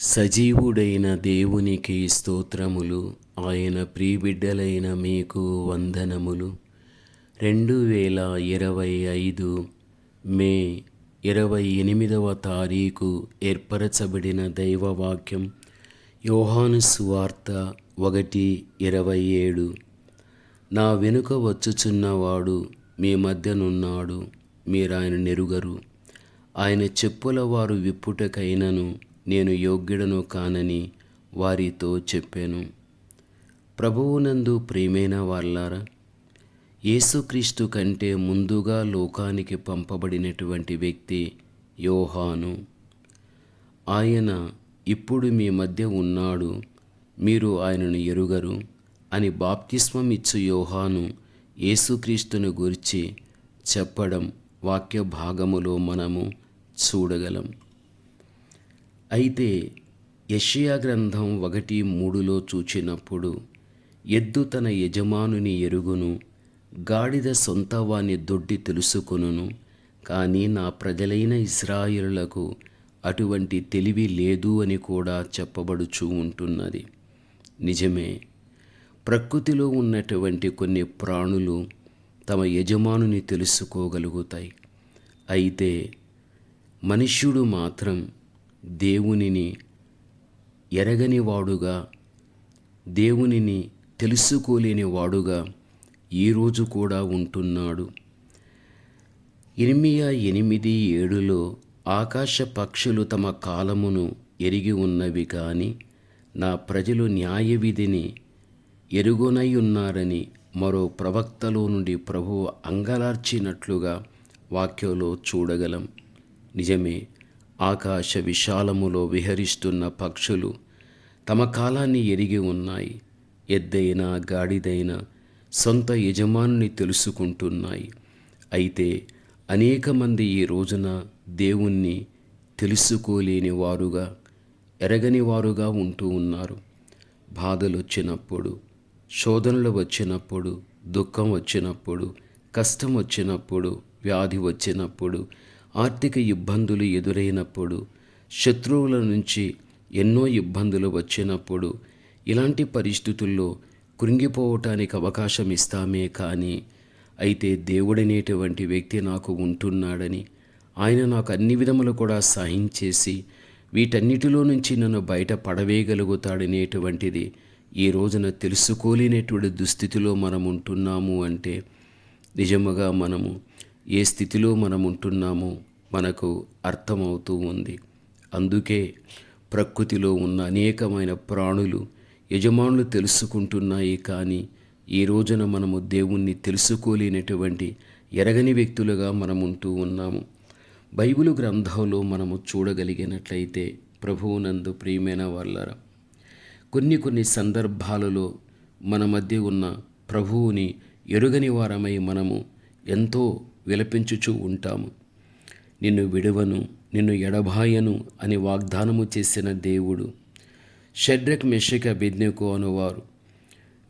సజీవుడైన దేవునికి స్తోత్రములు ఆయన ప్రీబిడ్డలైన మీకు వందనములు. రెండు వేల ఇరవై ఐదు మే ఇరవై ఎనిమిదవ తారీఖు ఏర్పరచబడిన దైవవాక్యం యోహాను సువార్త ఒకటి ఇరవై ఏడు. నా వెనుక వచ్చుచున్నవాడు మీ మధ్యనున్నాడు మీరు ఆయన నెరుగరు. ఆయన చెప్పుల వారు విప్పుటకైనను నేను యోగ్యుడను కానని వారితో చెప్పాను. ప్రభువునందు ప్రియమైన వాళ్ళారా యేసుక్రీస్తు కంటే ముందుగా లోకానికి పంపబడినటువంటి వ్యక్తి యోహాను. ఆయన ఇప్పుడు మీ మధ్య ఉన్నాడు మీరు ఆయనను ఎరుగరు అని బాప్తిస్మం ఇచ్చు యోహాను యేసుక్రీస్తును గురించి చెప్పడం వాక్య భాగములో మనము చూడగలం. అయితే యషియా గ్రంథం ఒకటి మూడులో చూచినప్పుడు ఎద్దు తన యజమానుని ఎరుగును గాడిద సొంత వాని దొడ్డి తెలుసుకొనును కానీ నా ప్రజలైన ఇస్రాయిలకు అటువంటి తెలివి లేదు అని కూడా చెప్పబడుచూ ఉంటున్నది. నిజమే ప్రకృతిలో ఉన్నటువంటి కొన్ని ప్రాణులు తమ యజమానుని తెలుసుకోగలుగుతాయి. అయితే మనుష్యుడు మాత్రం దేవునిని ఎరగని వాడుగా దేవునిని తెలుసుకోలేని వాడుగా ఈరోజు కూడా ఉంటున్నాడు. ఇర్మియా ఎనిమిది ఏడులో ఆకాశ పక్షులు తమ కాలమును ఎరిగి ఉన్నవి కానీ నా ప్రజలు న్యాయ విధిని ఎరుగునై ఉన్నారని మరో ప్రవక్తలో నుండి ప్రభువు అంగలార్చినట్లుగా వాక్యంలో చూడగలం. నిజమే ఆకాశ విశాలములో విహరిస్తున్న పక్షులు తమ కాలాన్ని ఎరిగి ఉన్నాయి. ఎద్దైనా గాడిదైనా సొంత యజమానుని తెలుసుకుంటున్నాయి. అయితే అనేక మంది ఈ రోజున దేవుణ్ణి తెలుసుకోలేని వారుగా ఎరగని వారుగా ఉంటూ ఉన్నారు. బాధలు వచ్చినప్పుడు శోధనలు వచ్చినప్పుడు దుఃఖం వచ్చినప్పుడు కష్టం వచ్చినప్పుడు వ్యాధి వచ్చినప్పుడు ఆర్థిక ఇబ్బందులు ఎదురైనప్పుడు శత్రువుల నుంచి ఎన్నో ఇబ్బందులు వచ్చినప్పుడు ఇలాంటి పరిస్థితుల్లో కృంగిపోవటానికి అవకాశం ఇస్తామే కానీ అయితే దేవుడనేటువంటి వ్యక్తి నాకు ఉంటున్నాడని ఆయన నాకు అన్ని విధములు కూడా సాయం చేసి వీటన్నిటిలో నుంచి నన్ను బయట పడవేయగలుగుతాడనేటువంటిది ఈ రోజున తెలుసుకోలేనటువంటి దుస్థితిలో మనం ఉంటున్నాము అంటే నిజముగా మనము ఏ స్థితిలో మనం ఉంటున్నామో మనకు అర్థమవుతూ ఉంది. అందుకే ప్రకృతిలో ఉన్న అనేకమైన ప్రాణులు యజమానులు తెలుసుకుంటున్నాయి కానీ ఈ రోజున మనము దేవుణ్ణి తెలుసుకోలేనటువంటి ఎరగని వ్యక్తులుగా మనం ఉంటూ ఉన్నాము. బైబిల్ గ్రంథంలో మనము చూడగలిగినట్లయితే ప్రభువునందు ప్రియమైన వాళ్ళరా కొన్ని కొన్ని సందర్భాలలో మన మధ్య ఉన్న ప్రభువుని ఎరుగని వారమై మనము ఎంతో విలపించుచూ ఉంటాము. నిన్ను విడువను నిన్ను ఎడబాయను అని వాగ్దానము చేసిన దేవుడు షడ్రక్ మెషక బెద్నెకు అనువారు.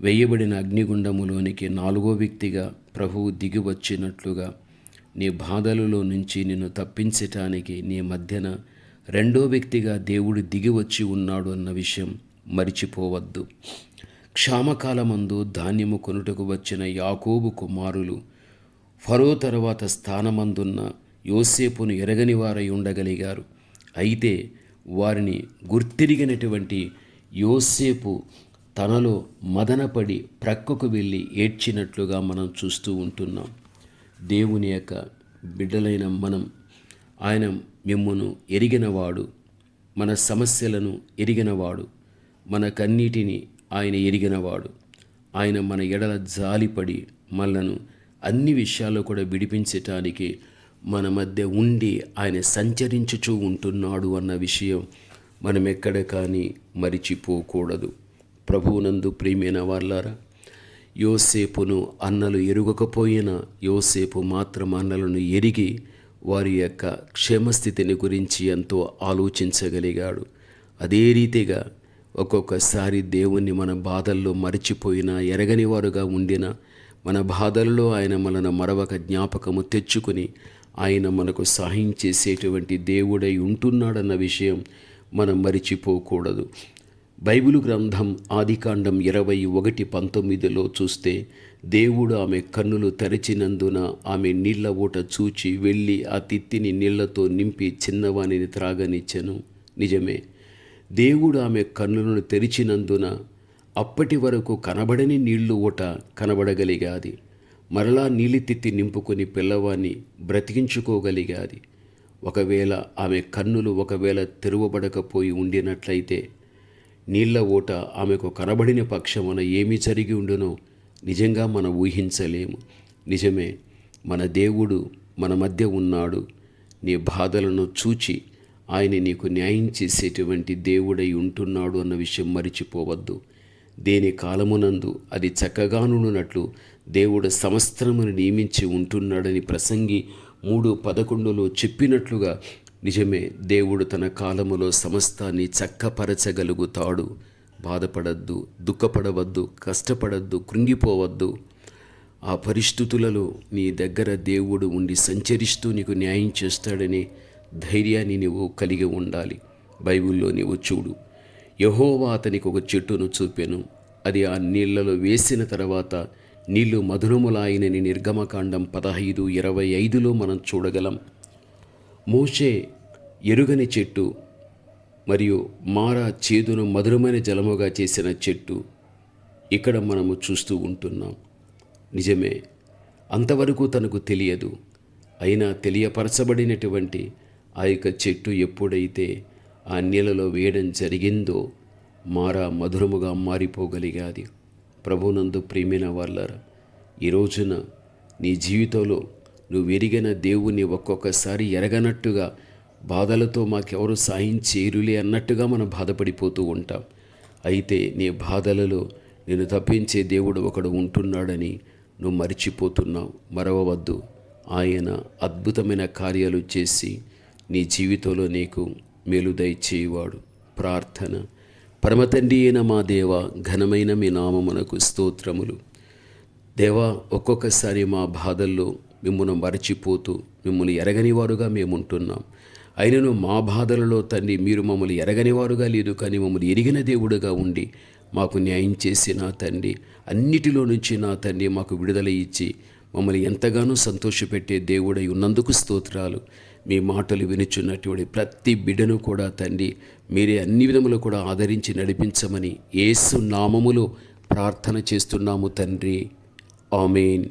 వేయబడిన అగ్నిగుండములోనికి నాలుగో వ్యక్తిగా ప్రభువు దిగి వచ్చినట్లుగా నీ బాధలలో నుంచి నిన్ను తప్పించటానికి నీ మధ్యన రెండో వ్యక్తిగా దేవుడు దిగి వచ్చి ఉన్నాడు అన్న విషయం మరిచిపోవద్దు. క్షామకాలమందు ధాన్యము కొనుటకు వచ్చిన యాకోబు కుమారులు ఫరో తర్వాత స్థానమందున్న యోసేపును ఎరగని వారై ఉండగలిగారు. అయితే వారిని గుర్తిరిగినటువంటి యోసేపు తనలో మదనపడి ప్రక్కకు వెళ్ళి ఏడ్చినట్లుగా మనం చూస్తూ ఉంటున్నాం. దేవుని యొక్క బిడ్డలైన మనం ఆయన మిమ్మును ఎరిగినవాడు మన సమస్యలను ఎరిగినవాడు మన కన్నీటిని ఆయన ఎరిగినవాడు. ఆయన మన ఎడల జాలిపడి మనలను అన్ని విషయాల్లో కూడా విడిపించటానికి మన మధ్య ఉండి ఆయన సంచరించుచూ ఉంటున్నాడు అన్న విషయం మనం ఎక్కడ కానీ మరిచిపోకూడదు. ప్రభువునందు ప్రియమైన వాళ్ళారా యోసేపును అన్నలు ఎరుగకపోయినా యోసేపు మాత్రం అన్నలను ఎరిగి వారి యొక్క క్షేమస్థితిని గురించి ఎంతో ఆలోచించగలిగాడు. అదే రీతిగా ఒక్కొక్కసారి దేవుణ్ణి మన బాధల్లో మరిచిపోయినా ఎరగని వారుగా ఉండినా మన బాధలలో ఆయన మనను మరొక జ్ఞాపకము తెచ్చుకొని ఆయన మనకు సహాయం చేసేటువంటి దేవుడై ఉంటున్నాడన్న విషయం మనం మరిచిపోకూడదు. బైబిలు గ్రంథం ఆదికాండం ఇరవై ఒకటి పంతొమ్మిదిలో చూస్తే దేవుడు ఆమె కన్నులు తెరచినందున ఆమె నీళ్ళ ఊట చూచి వెళ్ళి ఆ తిత్తిని నీళ్ళతో నింపి చిన్నవాణిని త్రాగనిచ్చెను. నిజమే. దేవుడు ఆమె కన్నులను తెరిచినందున అప్పటి వరకు కనబడని నీళ్ళు ఊట కనబడగలిగాది. మరలా నీలితిత్తి నింపుకొని పిల్లవాన్ని బ్రతికించుకోగలిగాది. ఒకవేళ ఆమె కన్నులు ఒకవేళ తెరువబడకపోయి ఉండినట్లయితే నీళ్ళ ఓట ఆమెకు కనబడిన పక్షమున ఏమి జరిగి ఉండునో నిజంగా మనం ఊహించలేము. నిజమే మన దేవుడు మన మధ్య ఉన్నాడు. నీ బాధలను చూచి ఆయన నీకు న్యాయం చేసేటువంటి దేవుడై ఉంటున్నాడు అన్న విషయం మరిచిపోవద్దు. దేని కాలమునందు అది చక్కగానున్నట్లు దేవుడు సంవత్సరమును నియమించి ఉంటున్నాడని ప్రసంగి మూడు పదకొండులో చెప్పినట్లుగా నిజమే దేవుడు తన కాలములో సమస్తాన్ని చక్కపరచగలుగుతాడు. బాధపడద్దు దుఃఖపడవద్దు కష్టపడద్దు కృంగిపోవద్దు. ఆ పరిస్థితులలో నీ దగ్గర దేవుడు ఉండి సంచరిస్తూ నీకు న్యాయం చేస్తాడని ధైర్యాన్ని నీవు కలిగి ఉండాలి. బైబిల్లో నీవు చూడు. యహోవా అతనికి ఒక చెట్టును చూపెను. అది ఆ నీళ్ళలో వేసిన తర్వాత నీళ్ళు మధురములాయనని నిర్గమకాండం పదహైదు ఇరవై ఐదులో మనం చూడగలం. మోషే ఎరుగని చెట్టు మరియు మారా చేదును మధురమైన జలముగా చేసిన చెట్టు ఇక్కడ మనము చూస్తూ ఉంటున్నాం. నిజమే అంతవరకు తనకు తెలియదు. అయినా తెలియపరచబడినటువంటి ఆ యొక్క చెట్టు ఎప్పుడైతే ఆ నీళ్ళలో వేయడం జరిగిందో మారా మధురముగా మారిపోగలిగాది. ప్రభునందు ప్రేమైన వాళ్ళారా ఈ రోజున నీ జీవితంలో నువ్వు ఎరిగిన దేవుని ఒక్కొక్కసారి ఎరగనట్టుగా బాధలతో మాకెవరు సాయం చేరులే అన్నట్టుగా మనం బాధపడిపోతూ ఉంటాం. అయితే నీ బాధలలో నేను తప్పించే దేవుడు ఒకడు ఉంటున్నాడని నువ్వు మరిచిపోతున్నావు. మరవవద్దు. ఆయన అద్భుతమైన కార్యాలు చేసి నీ జీవితంలో నీకు మేలు దయచేయువాడు. ప్రార్థన. పరమతండ్రి అయిన మా దేవ ఘనమైన మీ నామమునకు స్తోత్రములు. దేవా ఒక్కొక్కసారి మా బాధల్లో మిమ్మల్ని మరచిపోతూ మిమ్మల్ని ఎరగనివారుగా మేము ఉంటున్నాం అయినను మా బాధలలో తండ్రి మీరు మమ్మల్ని ఎరగనివారుగా లేదు కానీ మమ్మల్ని ఎరిగిన దేవుడుగా ఉండి మాకు న్యాయం చేసి నా తండ్రి అన్నిటిలో నుంచి నా తండ్రి మాకు విడుదల ఇచ్చి మమ్మల్ని ఎంతగానో సంతోషపెట్టే దేవుడై ఉన్నందుకు స్తోత్రాలు. మీ మాటలు వినుచున్నటువంటి ప్రతి బిడ్డను కూడా తండ్రి మీరే అన్ని విధములు కూడా ఆదరించి నడిపించమని ఏసు నామములో ప్రార్థన చేస్తున్నాము తండ్రి. ఆమెన్.